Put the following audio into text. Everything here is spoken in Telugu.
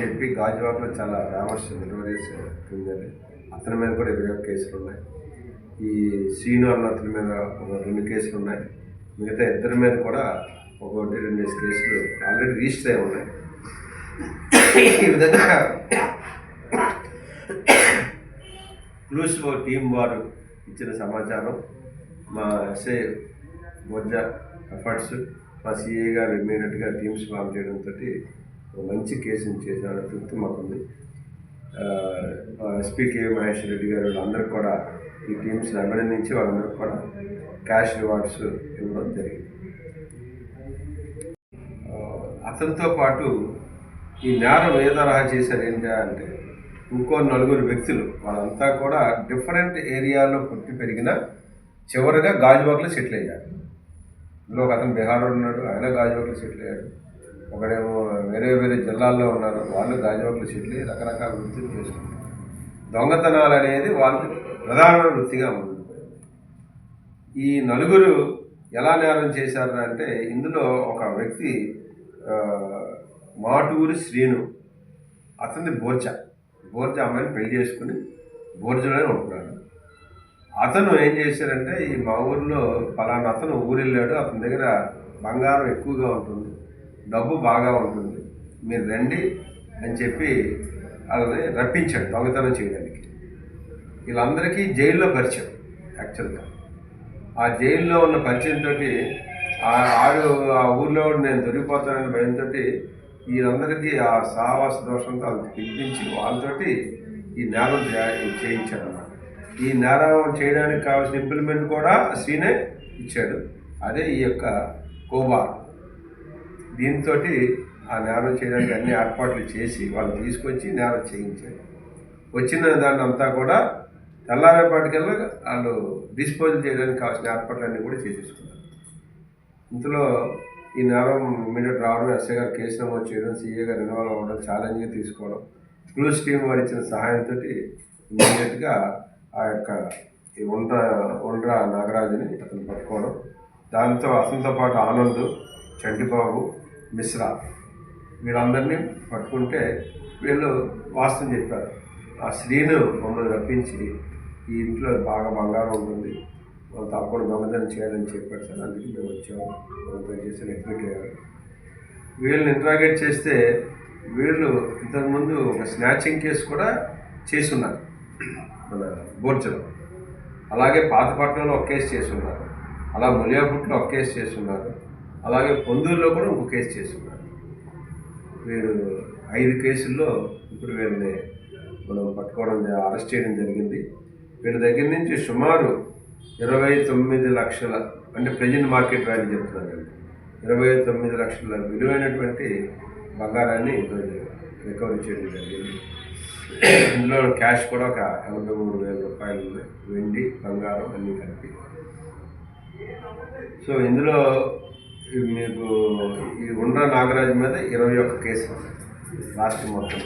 చెప్పి గాజువాకలో చాలా ఫేమస్ డెలివరీస్ క్రిమినల్ అతని మీద కూడా ఇరవై ఒక్క కేసులు ఉన్నాయి. ఈ శ్రీను అన్న అతని మీద ఒక రెండు కేసులు ఉన్నాయి. మిగతా ఇద్దరి మీద కూడా ఒకటి రెండు కేసులు ఆల్రెడీ రిజిస్టర్ అయి ఉన్నాయి. ఈ విధంగా క్లూసివ్ టీం వారు ఇచ్చిన సమాచారం మా ఎస్ఐ బొజ్జా ఎఫర్ట్స్ మా సిఏ గారు ఇమ్మీడియట్గా టీమ్స్ ఫామ్ చేయడంతో మంచి కేసుని చేసిన తృప్తి మాకుంది. ఎస్పీ కే మహేష్ రెడ్డి గారు వాళ్ళందరికీ కూడా ఈ టీమ్స్ని అభినందించి వాళ్ళందరికీ కూడా క్యాష్ రివార్డ్స్ ఇవ్వడం జరిగింది. అతనితో పాటు ఈ నేరం ఏ తరహా చేశారు ఏంటి అంటే ఇంకో నలుగురు వ్యక్తులు వాళ్ళంతా కూడా డిఫరెంట్ ఏరియాలో పుట్టి పెరిగిన చివరిగా గాజువాకలో సెటిల్ అయ్యారు. ఇందులో ఒక అతను బీహార్లో ఉన్నాడు ఆయన గాజువాకలో సెటిల్ అయ్యాడు. ఒకడేమో వేరే వేరే జిల్లాల్లో ఉన్నారు. వాళ్ళు గాజువాకలో సెటిల్ రకరకాల వృత్తులు చేసుకుంటారు దొంగతనాలు అనేది వాళ్ళకి ప్రధానమైన వృత్తిగా ఉంది ఈ నలుగురు ఎలా నేరం చేశారు అంటే ఇందులో ఒక వ్యక్తి మాటూరి శ్రీను అతని బోర్జా. బోర్జా అమ్మాయిని పెళ్ళి చేసుకుని బోర్జలోనే ఉంటున్నాడు. అతను ఏం చేశారంటే ఈ మా ఊర్లో పలానా అతను ఊరు వెళ్ళాడు అతని దగ్గర బంగారం ఎక్కువగా ఉంటుంది. డబ్బు బాగా ఉంటుంది. మీరు రండి అని చెప్పి వాళ్ళని రప్పించాడు దొంగతనం చేయడానికి. వీళ్ళందరికీ జైల్లో పరిచయం యాక్చువల్గా. ఆ జైల్లో ఉన్న పరిచయంతో ఆడు ఆ ఊర్లో నేను దొరికిపోతానని భయంతో వీళ్ళందరికీ ఆ సహవాస దోషంతో వాళ్ళని పిలిపించి వాళ్ళతోటి ఈ నేరం చేయించాడు అన్నమాట ఈ నేరం చేయడానికి కావాల్సిన ఇంప్లిమెంట్ కూడా సీనే ఇచ్చాడు. అదే ఈ యొక్క కోబార్. దీంతో ఆ నేరం చేయడానికి అన్ని ఏర్పాట్లు చేసి వాళ్ళు తీసుకొచ్చి నేరం చేయించారు. వచ్చిన దాన్ని అంతా కూడా తెల్లారేపాటికల్లా వాళ్ళు డిస్పోజల్ చేయడానికి కావాల్సిన ఏర్పాట్లన్నీ కూడా చేసేసుకున్నారు. ఇందులో ఈ నేరం ఇమీడియట్ రావడం ఎస్ఐ గారు కేసు నమోదు చేయడం సీఏ గారు ఇన్వాల్వ్ అవ్వడం ఛాలెంజ్గా తీసుకోవడం క్లూస్ స్కీమ్ వారు ఇచ్చిన సహాయంతో ఇమీడియట్గా ఆ యొక్క ఈ ఉండ్ర ఉండ్ర నాగరాజుని అతను పట్టుకోవడం. దాంతో అతనితో పాటు ఆనంద్ చంటిబాబు మిశ్రా వీళ్ళందరినీ పట్టుకుంటే వీళ్ళు వాస్తవం చెప్పారు. ఆ స్త్రీను మమ్మల్ని రప్పించి ఈ ఇంట్లో బాగా బంగారం ఉంటుంది. మనం తప్పకుండా దొంగతనం చేయాలని చెప్పారు సార్. అందుకే మేము వచ్చాము. దొంగతనం చేసి ఎక్విట్ అయ్యారు వీళ్ళని ఇంట్రాగేట్ చేస్తే వీళ్ళు ఇంతకుముందు ఒక స్నాచింగ్ కేసు కూడా చేసున్నారు. మన బోర్చలో అలాగే పాతపట్నంలో ఒక కేసు చేస్తున్నారు అలా ములియాపుట్లో ఒక కేసు చేస్తున్నారు అలాగే పొందూరులో కూడా ఒక కేసు చేస్తున్నారు. వీరు ఐదు కేసుల్లో ఇప్పుడు వీళ్ళని మనం పట్టుకోవడం అరెస్ట్ చేయడం జరిగింది. వీళ్ళ దగ్గర నుంచి సుమారు ఇరవై తొమ్మిది లక్షల అంటే ప్రజెంట్ మార్కెట్ వాల్యూ చెప్తున్నారండి ఇరవై తొమ్మిది లక్షల విలువైనటువంటి బంగారాన్ని రికవరీ చేయడం జరిగింది. ఇందులో క్యాష్ కూడా ఒక ఎనభై మూడు వేల రూపాయలు ఉన్నాయి వెండి బంగారం అన్నీ కలిపి. సో ఇందులో మీకు ఈ ఉండ్ర నాగరాజు మీద ఇరవై ఒక్క కేసు లాస్ట్ మొత్తం